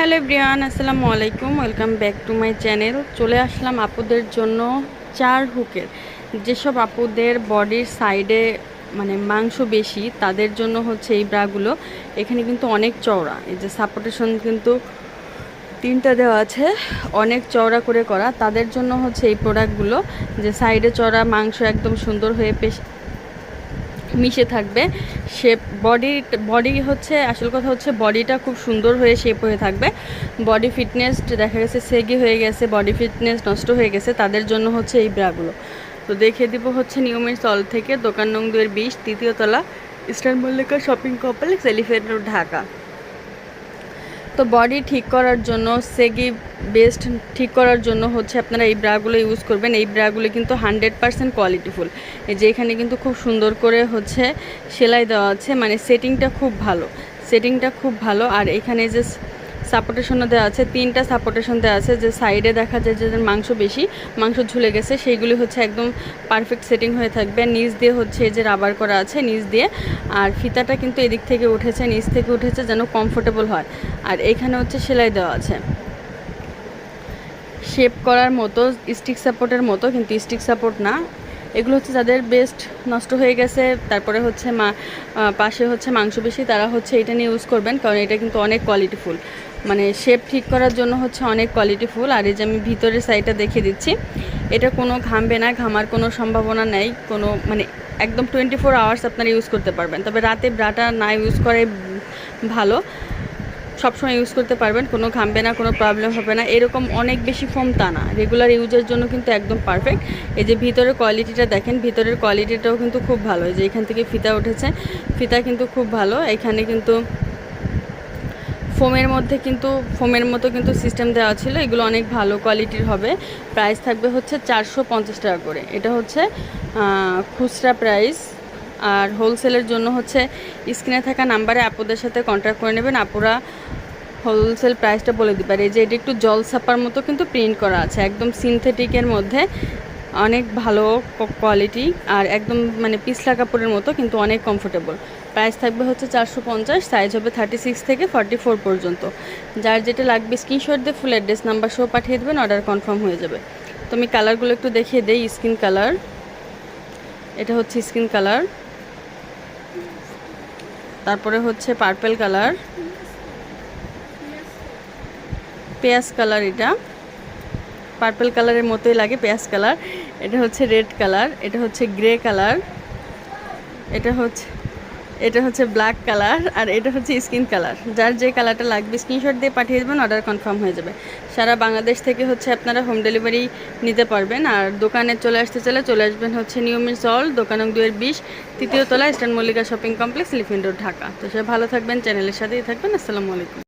Hello Brian আসসালামু আলাইকুম। Welcome back to my channel. চলে আসলাম আপুদের জন্য চার হুকের। যেসব আপুদের বডির সাইডে মানে মাংস বেশি, তাদের জন্য হচ্ছে এই ব্রাগুলো। এখানে কিন্তু অনেক চওড়া। এই যে সাপোর্টেশন কিন্তু তিনটা দেওয়া আছে। অনেক চওড়া করে করা। তাদের জন্য হচ্ছে এই প্রোডাক্টগুলো যে সাইডে চড়া মাংস একদম সুন্দর হয়ে মিশে থাকবে। শেপ বডি বডি হচ্ছে, আসল কথা হচ্ছে বডিটা খুব সুন্দর হয়ে শেপ হয়ে থাকবে। বডি ফিটনেস দেখা গেছে সেগি হয়ে গেছে বডি ফিটনেস নষ্ট হয়ে গেছে, তাদের জন্য হচ্ছে এই ব্রাগুলো তো দেখে দিব হচ্ছে নিয়মের স্টল থেকে, দোকান নং দুয়ের বিশ, তৃতীয় তলা, Eastern Mallika shopping complex Elephant Dhaka. তো বডি ঠিক করার জন্য সেগি বেস্ট ঠিক করার জন্য হচ্ছে আপনারা এই ব্রাগুলো ইউজ করবেন। এই ব্রাগুলো কিন্তু হান্ড্রেড পারসেন্ট কোয়ালিটিফুল যে এখানে কিন্তু খুব সুন্দর করে হচ্ছে সেলাই দেওয়া আছে। মানে সেটিংটা খুব ভালো। সেটিংটা খুব ভালো। আর এখানে যে সাপোর্টেশনও দেওয়া আছে, তিনটা সাপোর্টেশন দেওয়া আছে, যে সাইডে দেখা যায় যে মাংস বেশি, মাংস ঝুলে গেছে, সেইগুলি হচ্ছে একদম পারফেক্ট সেটিং হয়ে থাকবে। নিচ দিয়ে হচ্ছে যে রাবার করা আছে, নিচ দিয়ে। আর ফিতাটা কিন্তু এদিক থেকে উঠেছে, নিচ থেকে উঠেছে যেন কমফোর্টেবল হয়। আর এখানে হচ্ছে সেলাই দেওয়া আছে। শেপ করার মতো স্টিক সাপোর্টের মতো, কিন্তু স্টিক সাপোর্ট না। এগুলো হচ্ছে যাদের বেস্ট নষ্ট হয়ে গেছে, তারপরে হচ্ছে মা পাশে হচ্ছে মাংস বেশি, তারা হচ্ছে এটা নিয়ে ইউজ করবেন, কারণ এটা কিন্তু অনেক কোয়ালিটিফুল মানে শেপ ঠিক করার জন্য হচ্ছে অনেক কোয়ালিটি ফুল। আর এই যে আমি ভিতরের সাইডটা দেখিয়ে দিচ্ছি, এটা কোনো ঘামবে না, ঘামার কোনো সম্ভাবনা নেই। কোনো মানে একদম টোয়েন্টি ফোর আওয়ার্স আপনারা ইউজ করতে পারবেন। তবে রাতে ব্রাটা না ইউজ করে ভালো। সবসময় ইউজ করতে পারবেন, কোনো ঘামবে না, কোনো প্রবলেম হবে না। এরকম অনেক বেশি ফোম তা না। রেগুলার ইউজের জন্য কিন্তু একদম পারফেক্ট এই যে ভিতরের কোয়ালিটিটা দেখেন, ভিতরের কোয়ালিটিটাও কিন্তু খুব ভালো। এই যে এখান থেকে ফিতা উঠেছে, ফিতা কিন্তু খুব ভালো। এখানে কিন্তু ফোমের মধ্যে কিন্তু, ফোমের মতো কিন্তু সিস্টেম দেওয়া ছিল। এগুলো অনেক ভালো কোয়ালিটির হবে। প্রাইস থাকবে হচ্ছে চারশো পঞ্চাশ টাকা করে। এটা হচ্ছে খুচরা প্রাইস আর হোলসেলের জন্য হচ্ছে স্ক্রিনে থাকা নাম্বারে আপুদের সাথে কন্ট্যাক্ট করে নেবেন। আপুরা হোলসেল প্রাইসটা বলে দিতে আর এই যে এটা একটু জল ছাপার মতো কিন্তু প্রিন্ট করা আছে। একদম সিনথেটিকের মধ্যে। অনেক ভালো কোয়ালিটি আর একদম মানে পিছলা কাপড়ের মতো, কিন্তু অনেক কমফোর্টেবল প্রাইস থাকবে হচ্ছে চারশো পঞ্চাশ সাইজ হবে থার্টি সিক্স থেকে ফর্টি ফোর পর্যন্ত। যার যেটা লাগবে স্ক্রিনশট দিয়ে ফুল অ্যাড্রেস নাম্বার সহ পাঠিয়ে দেবেন অর্ডার কনফার্ম হয়ে যাবে। তো আমি কালারগুলো একটু দেখিয়ে দেই স্কিন কালার এটা হচ্ছে স্কিন কালার তারপরে হচ্ছে পার্পেল কালার পেঁয়াজ কালার এটা। পার্পেল কালারের মতোই লাগে, পেঁয়াজ কালার। এটা হচ্ছে রেড কালার, এটা হচ্ছে গ্রে কালার, এটা হচ্ছে এটা হচ্ছে ব্ল্যাক কালার, আর এটা হচ্ছে স্কিন কালার। যার যে কালারটা লাগবে, স্ক্রিনশট দিয়ে পাঠিয়ে দেবেন, অর্ডার কনফার্ম হয়ে যাবে। সারা বাংলাদেশ থেকে হচ্ছে আপনারা হোম ডেলিভারি নিতে পারবেন, আর দোকানে চলে আসতে চলে চলে আসবেন হচ্ছে নিয়মিত সল দোকান দুয়ের বিশ, তৃতীয় তলা Eastern Mallika shopping complex, Elephant Road, Dhaka. তো সে ভালো থাকবেন, চ্যানেলের সাথেই থাকবেন, আসসালামু আলাইকুম।